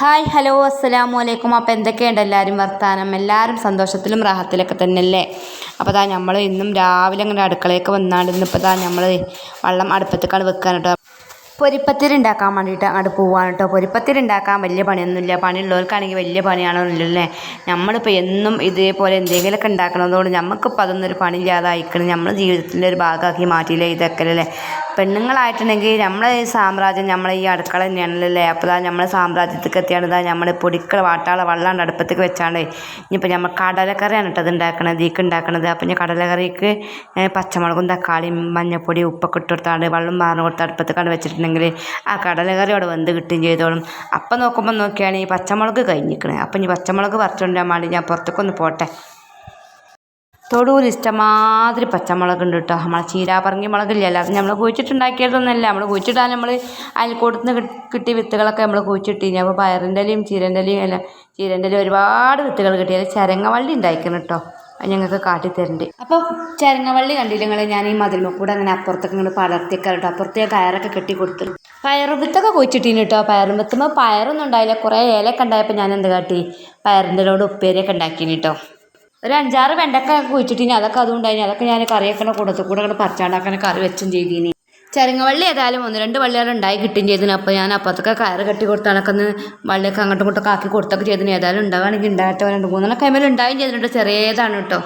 Hi hello അസ്സലാമു അലൈക്കും. അപ്പോൾ എന്തൊക്കെയുണ്ട് എല്ലാവരും വർത്താനം. എല്ലാവരും സന്തോഷത്തിലും റാഹത്തിലൊക്കെ തന്നെയല്ലേ? അപ്പോൾ ഇതാ നമ്മൾ ഇന്നും രാവിലെ അങ്ങനെ അടുക്കളയൊക്കെ വന്നാണ്ട് ഇന്നിപ്പോൾ ഇതാ നമ്മൾ വള്ളം അടുപ്പത്തേക്കാണ് വെക്കാൻ കേട്ടോ. പൊരിപ്പത്തിരി ഉണ്ടാക്കാൻ വേണ്ടിയിട്ട് അങ്ങോട്ട് പോവാണ് കേട്ടോ പൊരിപ്പത്തിരി ഉണ്ടാക്കാൻ വലിയ പണിയൊന്നുമില്ല. പണിയുള്ളവർക്കാണെങ്കിൽ വലിയ പണിയാണോ അല്ലേ? നമ്മളിപ്പോൾ എന്നും ഇതേപോലെ എന്തെങ്കിലുമൊക്കെ ഉണ്ടാക്കണതുകൊണ്ട് നമുക്കിപ്പോൾ അതൊന്നൊരു പണിയില്ലാതായിക്കണം. നമ്മൾ ജീവിതത്തിന്റെ ഒരു ഭാഗമാക്കി മാറ്റിയില്ലേ ഇതൊക്കെ അല്ലേ? പെണ്ണുങ്ങളായിട്ടുണ്ടെങ്കിൽ നമ്മളെ ഈ സാമ്രാജ്യം നമ്മളെ ഈ അടുക്കള തന്നെയാണല്ലേ അപ്പോൾ ഇതാ നമ്മളെ സാമ്രാജ്യത്തേക്ക് എത്തിയാണ്. ഇതാ നമ്മൾ പൊടിക്കള വാട്ടാള വള്ളാണ്ട് അടുപ്പത്തേക്ക് വെച്ചാണ്ട് ഇനിയിപ്പോൾ നമ്മൾ കടലക്കറിയാണ് കേട്ടോ ഇത് ഉണ്ടാക്കണത് ഈക്ക് ഉണ്ടാക്കണത് അപ്പോൾ ഞാൻ കടലക്കറിക്ക് പച്ചമുളകും തക്കാളിയും മഞ്ഞപ്പൊടി ഉപ്പൊക്കെ ഇട്ട് കൊടുത്താണ്ട് വെള്ളം മാറിന് കൊടുത്ത് അടുപ്പത്തേക്കാണ്ട് വെച്ചിട്ടുണ്ടെങ്കിൽ ആ കടലക്കറി അവിടെ വെന്ത് കിട്ടുകയും ചെയ്തോളും. അപ്പം നോക്കുമ്പോൾ നോക്കിയാണെങ്കിൽ പച്ചമുളക് കഴിഞ്ഞിരിക്കണേ. അപ്പം ഈ പച്ചമുളക് പറിച്ചുകൊണ്ടാൻ വേണ്ടി ഞാൻ പുറത്തേക്കൊന്ന് പോട്ടെ. തൊടുവിൽ ഇഷ്ടമാതിരി പച്ചമുളക് ഉണ്ട് കേട്ടോ. നമ്മളെ ചീരാപ്പറങ്ങി മുളകില്ലല്ലോ അത് നമ്മൾ കുഴിച്ചിട്ടുണ്ടാക്കിയതൊന്നുമല്ല. നമ്മൾ കുഴിച്ചിട്ടാൽ നമ്മൾ അയൽക്കൂട്ടത്തിന് കിട്ടിയ വിത്തുകളൊക്കെ നമ്മൾ കുഴിച്ചിട്ടിനി. അപ്പോൾ പയറിന്റെ ഇലയും ചീരന്റെ ഇലയും എല്ലാം ചീരന്റെ ഇല ഒരുപാട് വിത്തുകൾ കിട്ടി. അതിൽ ചരങ്ങവള്ളി ഉണ്ടായിരിക്കണം കേട്ടോ. അത് കാട്ടി തരണ്ടി അപ്പോൾ ചരങ്ങവള്ളി കണ്ടില്ല നിങ്ങൾ ഞാൻ ഈ മതിലുമ്മ കൂടെ അങ്ങനെ അപ്പുറത്തൊക്കെ ഇങ്ങനെ പടർത്തിക്കാറുണ്ട് കേട്ടോ അപ്പുറത്തെ കയറൊക്കെ കെട്ടി കൊടുത്തു പയറുമ്പത്തൊക്കെ കുഴിച്ചിട്ടീന് കേട്ടോ പയർ പയറൊന്നും ഉണ്ടായില്ല. കുറേ ഇലയൊക്കെ ഉണ്ടായപ്പോൾ ഞാൻ എന്ത് കാട്ടി? പയറിന്റെ ലോട് ഉപ്പേരിയൊക്കെ ഉണ്ടാക്കീന് കേട്ടോ ഒരു അഞ്ചാറ് വെണ്ടക്ക കുഴിച്ചിട്ടിനി. അതൊക്കെ അതുകൊണ്ടായിനി അതൊക്കെ ഞാൻ കറിയൊക്കെ കൂടത്തു കൂടെ അങ്ങനെ പറിച്ചാണ്ടാക്കാൻ കറി വെച്ചും ചെയ്തിനി. ചരങ്ങവള്ളി ഏതായാലും ഒന്ന് രണ്ട് വള്ളികൾ ഉണ്ടായി കിട്ടുകയും ചെയ്തിന്. അപ്പോൾ ഞാൻ അപ്പുറത്തൊക്കെ കയറ് കെട്ടി കൊടുത്താണൊക്കെ ഒന്ന് വള്ളിയൊക്കെ അങ്ങോട്ടും ഇങ്ങോട്ടൊക്കെ ആക്കി കൊടുത്തൊക്കെ ചെയ്തിന്. ഏതായാലും ഉണ്ടാവുകയാണെങ്കിൽ ഉണ്ടാകട്ടെ. രണ്ട് മൂന്നെണ്ണം കൈമേൽ ഉണ്ടാവുകയും ചെയ്തിട്ടുണ്ട്. ചെറിയതാണ് കേട്ടോ.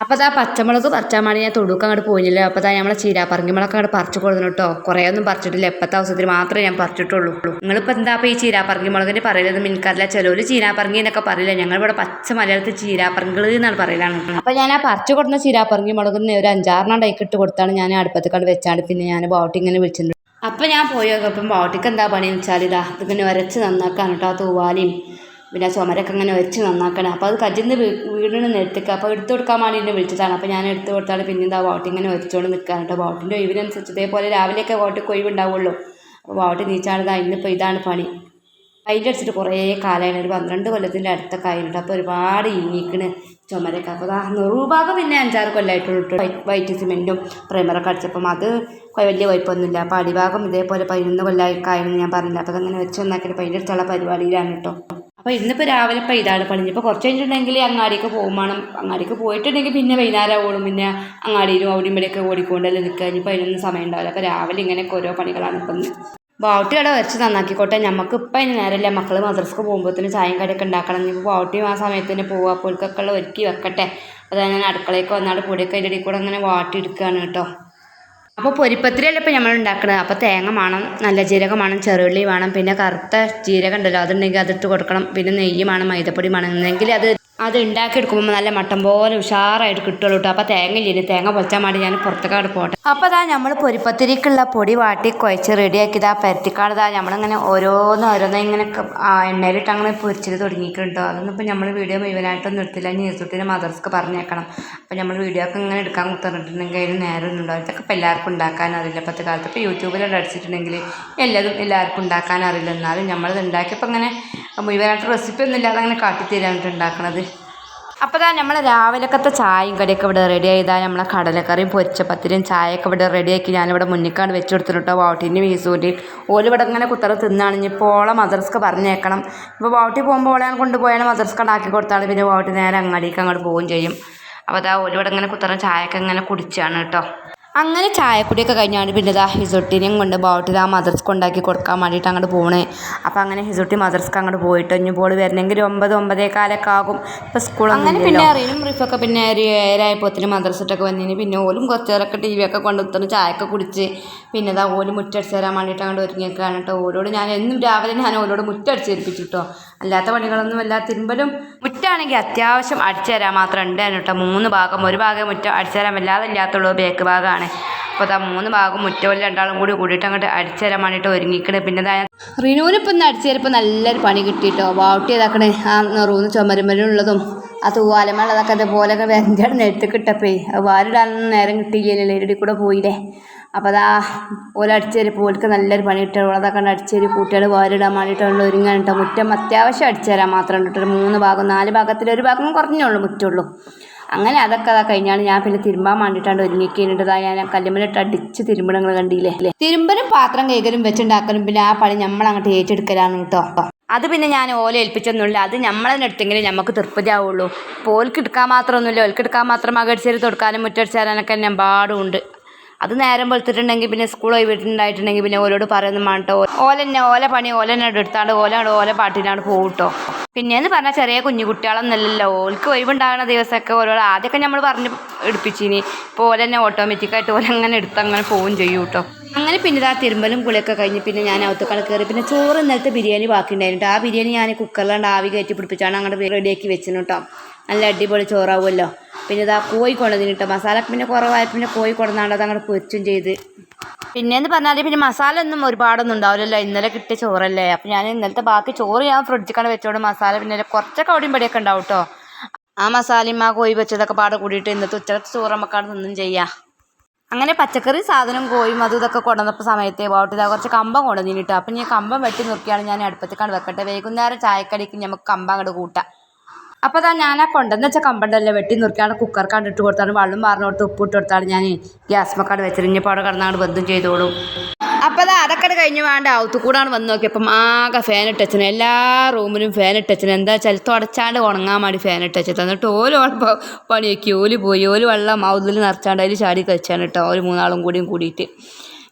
അപ്പോൾ അതാ പച്ചമുളക് പറിച്ചാൽ വേണ്ടി ഞാൻ തൊടുക്ക അങ്ങോട്ട് പോയില്ലല്ലോ. അപ്പോൾ അതാ നമ്മളെ ചീരാപ്പറങ്ങിമുളക് അങ്ങോട്ട് പറിച്ചു കൊടുക്കുന്നു കേട്ടോ കുറേ ഒന്നും പറിച്ചിട്ടില്ല. എപ്പോഴത്തെ അവസരത്തിൽ മാത്രമേ ഞാൻ പറിച്ചിട്ടുള്ളൂ. നിങ്ങളിപ്പോൾ എന്താ അപ്പോൾ ഈ ചീരാപ്പറങ്ങിമുളകിന് പറയുന്നത് എനിക്കറിയില്ല ചിലവർ ചീരാപ്പറങ്ങി എന്നൊക്കെ പറയില്ല? ഞങ്ങളിവിടെ പച്ച മലയാളത്തിൽ ചീരാപ്പറങ്ങൾ എന്നാണ് പറയലാണ്. അപ്പോൾ ഞാൻ ആ പറിച്ചു കൊടുക്കുന്ന ചീരാപ്പറങ്ങി മുളകിന് ഒരു അഞ്ചാറെണ്ണം ഡൈക്ക് ഇട്ട് കൊടുത്താണ് ഞാൻ അടുപ്പത്തേക്കാട് വെച്ചാണ് പിന്നെ ഞാൻ ബോട്ടി ഇങ്ങനെ വിളിച്ചിട്ടുണ്ട് അപ്പോൾ ഞാൻ പോയി നോക്കിയപ്പം ബോട്ടിക്ക് എന്താ പണിയെന്ന് വെച്ചാൽ ഇതാ ഇതിങ്ങനെ വരച്ച് നന്നാക്കാൻ കേട്ടോ തൂവാലിയും പിന്നെ ചുമരൊക്കെ അങ്ങനെ വെച്ച് നന്നാക്കണം. അപ്പോൾ അത് കജിന്ന് വീടിന് നിർത്തിക്കുക അപ്പോൾ എടുത്തു കൊടുക്കാൻ വേണ്ടി എന്നെ വിളിച്ചതാണ്. അപ്പോൾ ഞാൻ എടുത്തു കൊടുത്താണ്. പിന്നെ എന്താ ബോട്ട് ഇങ്ങനെ വെച്ചുകൊണ്ട് നിൽക്കാൻ കേട്ടോ ബോട്ടിന്റെ ഒഴിവിനനുസരിച്ച് ഇതേപോലെ രാവിലെയൊക്കെ ബോട്ടിക്ക് ഒഴിവുണ്ടാവുള്ളൂ അപ്പോൾ ബോട്ട് നീച്ചാണിതാ. ഇന്നിപ്പോൾ ഇതാണ് പണി. അതിന്റെ അടിച്ചിട്ട് കുറേ കാലമായിരുന്നു ഒരു പന്ത്രണ്ട് കൊല്ലത്തിന്റെ അടുത്തൊക്കെ ആയിട്ട് അപ്പോൾ ഒരുപാട് ഇങ്ങിക്കണ് ചുമരൊക്കെ. അപ്പോൾ ആ നെറുഭാഗം പിന്നെ അഞ്ചാറ് കൊല്ലമായിട്ടുള്ളൂ വൈറ്റ് സിമെന്റും പ്രൈമറൊക്കെ അടിച്ചപ്പം. അത് വലിയ കുഴപ്പമൊന്നുമില്ല അപ്പോൾ അടിഭാഗം ഇതേപോലെ പതിനൊന്ന് കൊല്ലമൊക്കെ ആയിരുന്നു ഞാൻ പറഞ്ഞില്ല. അപ്പോൾ അതങ്ങനെ വെച്ച് നന്നാക്കിയിട്ട് അതിന്റെ അടുത്തുള്ള പരിപാടിയിലാണ് കേട്ടോ അപ്പോൾ ഇന്നിപ്പോൾ രാവിലെ ഇപ്പോൾ ഇതാണ് പണി. ഇപ്പോൾ കുറച്ച് കഴിഞ്ഞിട്ടുണ്ടെങ്കിൽ അങ്ങാടിക്ക് പോകുമ്പോൾ അങ്ങാടിക്ക് പോയിട്ടുണ്ടെങ്കിൽ പിന്നെ വൈകുന്നേരം ഓടും പിന്നെ അങ്ങാടിയിലും അവിടെ ഇവിടെയൊക്കെ ഓടിക്കൊണ്ടല്ലേ നിൽക്കുക. ഇനിയിപ്പോൾ അതിനൊന്നും സമയം ഉണ്ടാവില്ല. അപ്പോൾ രാവിലെ ഇങ്ങനെയൊക്കെ ഓരോ പണികളാണ് ഇപ്പം ബൗട്ടി അവിടെ വരച്ച് നന്നാക്കിക്കോട്ടെ. നമുക്ക് ഇപ്പം അതിന് നേരമല്ല. മക്കൾ മദ്രസക്ക് പോകുമ്പോഴത്തേന് ചായയും കടിയൊക്കെ ഉണ്ടാക്കണം. ഇനി ബൗട്ടിയും ആ സമയത്ത് തന്നെ പോവുക. അപ്പോഴേക്കൊക്കെ ഉള്ള ഒരുക്കി വെക്കട്ടെ. അതായത് ഞാൻ അടുക്കളയ്ക്ക് വന്നാട് പൊടിയൊക്കെ അതിന്റെ ഇടയിൽ കൂടെ അങ്ങനെ വാട്ടി എടുക്കുകയാണ് കേട്ടോ. അപ്പോൾ പൊരിപ്പത്തിരിയല്ല ഇപ്പോൾ നമ്മൾ ഉണ്ടാക്കുന്നത് അപ്പോൾ തേങ്ങ വേണം നല്ല ജീരകം വേണം ചെറുള്ളി വേണം പിന്നെ കറുത്ത ജീരകം ഉണ്ടല്ലോ അതുണ്ടെങ്കിൽ അതിട്ട് കൊടുക്കണം. പിന്നെ നെയ്യ് വേണം മൈദപ്പൊടി വേണം എന്നെങ്കിൽ അത് അത് ഉണ്ടാക്കിയെടുക്കുമ്പോൾ നല്ല മട്ടം പോലെ ഉഷാറായിട്ട് കിട്ടുള്ളൂ കേട്ടോ അപ്പോൾ തേങ്ങ ഇല്ലേ തേങ്ങ പൊളിച്ചാൽ വേണ്ടി ഞാൻ പുറത്തേക്കാട് പോട്ടെ. അപ്പോൾ അതാ നമ്മൾ പൊരിപ്പത്തിരിക്കുള്ള പൊടി വാട്ടി കുഴച്ച് റെഡിയാക്കിയതാ പരത്തിക്കാടതാ നമ്മളിങ്ങനെ ഓരോന്ന് ഓരോന്ന് ഇങ്ങനെ എണ്ണയിലിട്ട് അങ്ങനെ പൊരിച്ചത് തുടങ്ങിയിട്ടുണ്ടോ. അതൊന്നും ഇപ്പോൾ നമ്മൾ വീഡിയോ മുഴുവനായിട്ടൊന്നും എടുത്തില്ല ന്യൂസുട്ടിന് മദർസ്ക്ക് പറഞ്ഞേക്കണം. അപ്പോൾ നമ്മൾ വീഡിയോ ഒക്കെ ഇങ്ങനെ എടുക്കാൻ കുത്തിട്ടുണ്ടെങ്കിൽ അതിന് നേരം ഉണ്ടാവും ഇതൊക്കെ എല്ലാവർക്കും ഉണ്ടാക്കാൻ അറിയില്ല. ഇപ്പോഴത്തെ കാലത്ത് ഇപ്പോൾ യൂട്യൂബിലൊക്കെ അടിച്ചിട്ടുണ്ടെങ്കിൽ എല്ലാതും എല്ലാവർക്കും ഉണ്ടാക്കാൻ അറിയില്ല. എന്നാലും നമ്മളത് ഉണ്ടാക്കിയപ്പോൾ അങ്ങനെ മുഴുവനായിട്ട് റെസിപ്പി ഒന്നും ഇല്ലാതെ അങ്ങനെ കാട്ടിത്തരാനായിട്ട് ഉണ്ടാക്കണത്. അപ്പോൾ ദാ നമ്മൾ രാവിലക്കത്തെ ചായയും കടിയൊക്കെ ഇവിടെ റെഡി ആയതാ നമ്മളെ കടലക്കറിയും പൊരിച്ച പത്തിരിയും ചായയൊക്കെ ഇവിടെ റെഡിയാക്കി ഞാനിവിടെ മുന്നിക്കാണ്ട് വെച്ച് കൊടുത്തിട്ടോ വാട്ടിന്റെയും വീസൂന്റെയും ഇവിടെ ഇങ്ങനെ കുത്തറ തിന്നാണ്. ഇനിയിപ്പോൾ ഓളെ മദർസ്ക്ക് പറഞ്ഞേക്കണം. ഇപ്പോൾ വാട്ടി പോകുമ്പോൾ ഓളെ ഞാൻ കൊണ്ടുപോയാൽ മദർസ്ക്ക് ഉണ്ടാക്കി കൊടുത്താണ് പിന്നെ വാട്ടി നേരെ അങ്ങാടിക്ക് അങ്ങോട്ട് പോവുകയും ചെയ്യും. അപ്പോൾ അതാ ഓലിവിടെ ഇങ്ങനെ കുത്തറ ചായയൊക്കെ ഇങ്ങനെ കുടിച്ചാണ് കേട്ടോ. അങ്ങനെ ചായക്കുടിയൊക്കെ കഴിഞ്ഞാണ് പിന്നെ ഇതാ ഹിസോട്ടിനെയും കൊണ്ട് ബോട്ടിൽ ആ മദർസ്ക്ക് ഉണ്ടാക്കി കൊടുക്കാൻ വേണ്ടിയിട്ട് അങ്ങോട്ട് പോണേ. അപ്പോൾ അങ്ങനെ ഹിസോട്ടി മദർസ്ക്ക് അങ്ങോട്ട് പോയിട്ട് ഇനി പോൾ വരണമെങ്കിൽ ഒമ്പത് ഒമ്പതേ കാലൊക്കെ ആകും ഇപ്പോൾ സ്കൂൾ അങ്ങനെ പിന്നെ അറിയും റിഫൊക്കെ പിന്നെ ഒരു ഏഴായപ്പോത്തിന് മദർസിട്ടൊക്കെ വന്നിന്. പിന്നെ ഓലും കുറച്ച് നേരമൊക്കെ ടി വി ഒക്കെ കൊണ്ടുത്തന്ന് ചായയൊക്കെ കുടിച്ച് പിന്നെ ഇതാ ഓൽ മുറ്റടിച്ച് തരാൻ വേണ്ടിയിട്ട് അങ്ങോട്ട് ഒരുങ്ങിയൊക്കെയാണ് കേട്ടോ. ഓരോട് ഞാൻ എന്നും രാവിലെ ഞാൻ ഓരോട് മുറ്റടിച്ച് ഏൽപ്പിച്ചു കേട്ടോ. അല്ലാത്ത പണികളൊന്നും അല്ല. തിരുമ്പലും മുറ്റാണെങ്കിൽ അത്യാവശ്യം അടിച്ചു തരാൻ മാത്രം ഉണ്ട് കേട്ടോ. മൂന്ന് ഭാഗം ഒരു ഭാഗം മുറ്റം അടിച്ചു തരാൻ വല്ലാതെ ഇല്ലാത്തുള്ളൂ ബേക്ക് ഭാഗമാണ്. അപ്പോൾ ആ മൂന്ന് ഭാഗം മുറ്റവും രണ്ടാളും കൂടി കൂടിയിട്ട് അങ്ങോട്ട് അടിച്ചു തരാൻ വേണ്ടിയിട്ട് ഒരുങ്ങിക്കണേ. പിന്നെ ഇതാ റിനൂനിപ്പോൾ ഇന്ന് അടിച്ചു തരപ്പോൾ നല്ലൊരു പണി കിട്ടിയിട്ടോ വാട്ടി ഇതാക്കണേ. ആ റൂന്ന് ചുമരുമലുള്ളതും ആ തൂവാലമുള്ളതൊക്കെ അതുപോലെയൊക്കെ വെന്റെ നെടുത്ത് കിട്ടപ്പേ. അത് വാലിടാനൊന്നും നേരം കിട്ടിയില്ലല്ലോ ഇരടി കൂടെ പോയില്ലേ. അപ്പോൾ അതാ ഓല അടിച്ചേരി പോലക്ക് നല്ലൊരു പണി കിട്ടുള്ളൂ അതൊക്കെ കണ്ട് അടിച്ചേരി കൂട്ടികൾ വാരിടാൻ വേണ്ടിയിട്ടുള്ള ഒരുങ്ങാൻ കേട്ടോ മുറ്റം അത്യാവശ്യം അടിച്ചു തരാൻ മാത്രം കിട്ടും മൂന്ന് ഭാഗം നാല് ഭാഗത്തിൽ ഒരു ഭാഗം കുറഞ്ഞുള്ളൂ മുറ്റുള്ളൂ അങ്ങനെ അതൊക്കെ അതാ കഴിഞ്ഞാണ് ഞാൻ പിന്നെ തിരുമ്പാൻ വേണ്ടിയിട്ടാണ് ഒരുങ്ങിക്കേണ്ടതാ. ഞാൻ കല്ലുമ്മലിട്ട് അടിച്ച് തിരുമ്പണങ്ങൾ കണ്ടില്ലേ? തിരുമ്പലും പാത്രം കൈകലും വെച്ചുണ്ടാക്കലും പിന്നെ ആ പണി നമ്മൾ അങ്ങോട്ട് ഏറ്റെടുക്കലാണ് കേട്ടോ അത് പിന്നെ ഞാൻ ഓല ഏൽപ്പിച്ചൊന്നുമില്ല. അത് നമ്മളതിനെ എടുത്തെങ്കിലും നമുക്ക് തൃപ്തിയാവുള്ളൂ. ഇപ്പോൾ ഓൽക്ക് എടുക്കാൻ മാത്രമൊന്നുമില്ല. ഓൽക്ക് എടുക്കാൻ മാത്രം അകടിച്ചേരി തൊടുക്കാനും മുറ്റടിച്ചാലും ഒക്കെ എമ്പാടും ഉണ്ട്. അത് നേരം വെളുത്തിട്ടുണ്ടെങ്കിൽ പിന്നെ സ്കൂൾ പോയി വീട്ടിലുണ്ടായിട്ടുണ്ടെങ്കിൽ പിന്നെ ഓലോട് പറയുന്നു മാട്ടോ ഓലെന്നെ ഓല പണി ഓലെന്നെ എടുത്താണ്ട് ഓലാണ് ഓല പാട്ടിനാണ് പോകട്ടോ പിന്നെയെന്ന് പറഞ്ഞാൽ ചെറിയ കുഞ്ഞു കുട്ടികളൊന്നല്ലല്ലോ ഓൾക്ക് ഒഴിവുണ്ടാകുന്ന ദിവസമൊക്കെ ഓരോ ആദ്യമൊക്കെ നമ്മൾ പറഞ്ഞ് എടുപ്പിച്ചിനി. ഇപ്പോൾ ഓലെന്നെ ഓട്ടോമാറ്റിക്കായിട്ട് ഓല അങ്ങനെ എടുത്ത് അങ്ങനെ പോവും ചെയ്യും കേട്ടോ അങ്ങനെ പിന്നെ ആ തിരുമ്പലും കുളിയൊക്കെ കഴിഞ്ഞ് പിന്നെ ഞാൻ അവത്തുക്കള കയറി പിന്നെ ചോറ് ഇന്നലത്തെ ബിരിയാണി ബാക്കി ഉണ്ടായിരുന്നു ആ ബിരിയാണി ഞാൻ കുക്കറിലാണ്ട് ആവി കയറ്റി പിടിപ്പിച്ചാണ് അങ്ങോട്ട് റെഡിയാക്കി വെച്ചിരുന്നു കേട്ടോ നല്ല അടിപൊളി ചോറാവുമല്ലോ. പിന്നെ ഇതാ കോഴി കൊണ്ടുവന്നിന് മസാല പിന്നെ കുറവായ പിന്നെ കോഴി കൊണ്ടുവന്നാണ്ട് അത് അങ്ങോട്ട് പൊരിച്ചും ചെയ്ത്. പിന്നെയെന്ന് പറഞ്ഞാൽ പിന്നെ മസാല ഒന്നും ഒരുപാടൊന്നും ഉണ്ടാവില്ലല്ലോ. ഇന്നലെ കിട്ടിയ ചോറല്ലേ. അപ്പം ഞാൻ ഇന്നലത്തെ ബാക്കി ചോറ് ഞാൻ ഫ്രിഡ്ജിൽ കണ്ട് വെച്ചോണ്ട് മസാല പിന്നെ കുറച്ചൊക്കെ അവിടെയും പടിയൊക്കെ ഉണ്ടാവും കേട്ടോ ആ മസാലയും ആ കോഴി വെച്ചതൊക്കെ പാടെ കൂടിയിട്ട് ഇന്നത്തെ ഉച്ചക്കത്തെ ചോറ് നമുക്കാണ് നിന്നും ചെയ്യാം. അങ്ങനെ പച്ചക്കറി സാധനം കോയും അതും ഇതൊക്കെ കൊണ്ടുവന്നപ്പോൾ സമയത്ത് ഇതാ കുറച്ച് കമ്പം കൊണ്ടുവന്നിട്ടോ അപ്പം ഞാൻ കമ്പം വെട്ടി നിർത്തിയാണ് ഞാൻ അടുപ്പത്തേക്കാണ് വെക്കട്ടെ. വൈകുന്നേരം ചായക്കടിക്ക് നമുക്ക് കമ്പം അങ്ങോട്ട് കൂട്ടാം. അപ്പോൾ അതാ ഞാൻ ആ കൊണ്ടെന്ന് വെച്ചാൽ കമ്പണ്ടല്ലേ വെട്ടി നുറുക്കിയാണ് കുക്കർ കണ്ടിട്ട് കൊടുത്താണ്. വെള്ളം പാർന്ന് കൊടുത്ത് ഉപ്പ് ഇട്ട് കൊടുത്താണ് ഞാൻ ഗ്യാസ് മക്കാട് വെച്ചിരിഞ്ഞപ്പോൾ അവിടെ കിടന്നാണ് ബന്ധം ചെയ്തോളും. അപ്പോൾ അതാ അതൊക്കെ കഴിഞ്ഞ് വേണ്ട ഔത്തു കൂടാണ് വന്ന് നോക്കിയപ്പം ആകെ ഫാൻ ഇട്ടച്ചന് എല്ലാ റൂമിലും ഫാൻ ഇട്ടച്ചന് എന്താ വെച്ചാൽ തുടച്ചാണ്ട് ഉണങ്ങാൻ വേണ്ടി ഫാൻ ഇട്ടച്ചത് തന്നിട്ട് ഓൽ പണിയൊക്കെ. ഓൽ പോയി. ഓൽ വെള്ളം ഔതിൽ നിറച്ചാണ്ട് അതിൽ ചാടി കഴിച്ചാണ് കേട്ടോ. ഒരു മൂന്നാളും കൂടിയും കൂടിയിട്ട്.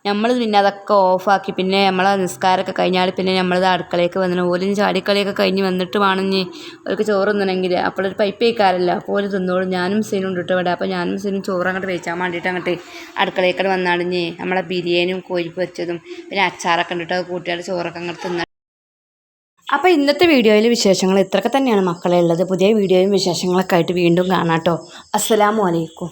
നമ്മൾ പിന്നെ അതൊക്കെ ഓഫാക്കി പിന്നെ നമ്മളെ നിസ്കാരമൊക്കെ കഴിഞ്ഞാൽ പിന്നെ നമ്മളത് അടുക്കളയൊക്കെ വന്നിട്ട് ഓലിന് ചാടിക്കളിയൊക്കെ കഴിഞ്ഞ് വന്നിട്ട് വേണമെങ്കിൽ അവർക്ക് ചോറ് തിന്നണമെങ്കിൽ അപ്പോഴൊരു പൈപ്പ് വയ്ക്കാറില്ല അപ്പോൾ ഓൽ തിന്നോളും. ഞാനും സീനും ഉണ്ട് കേട്ടോ ഇവിടെ. അപ്പോൾ ഞാനും സീനും ചോറ് അങ്ങോട്ട് വെച്ചാൽ വേണ്ടിയിട്ട് അങ്ങോട്ട് അടുക്കളയൊക്കെ വന്നാണെങ്കിൽ നമ്മളെ ബിരിയാണിയും കോഴിപ്പ് വെച്ചതും പിന്നെ അച്ചാറൊക്കെ ഉണ്ടിട്ട് കൂട്ടിയാൽ ചോറൊക്കെ അങ്ങോട്ട് തിന്ന. അപ്പോൾ ഇന്നത്തെ വീഡിയോയിലെ വിശേഷങ്ങൾ ഇത്രയൊക്കെ തന്നെയാണ് മക്കളെ ഉള്ളത്. പുതിയ വീഡിയോയും വിശേഷങ്ങളൊക്കെ ആയിട്ട് വീണ്ടും കാണാം കേട്ടോ അസ്സലാമു അലൈക്കും.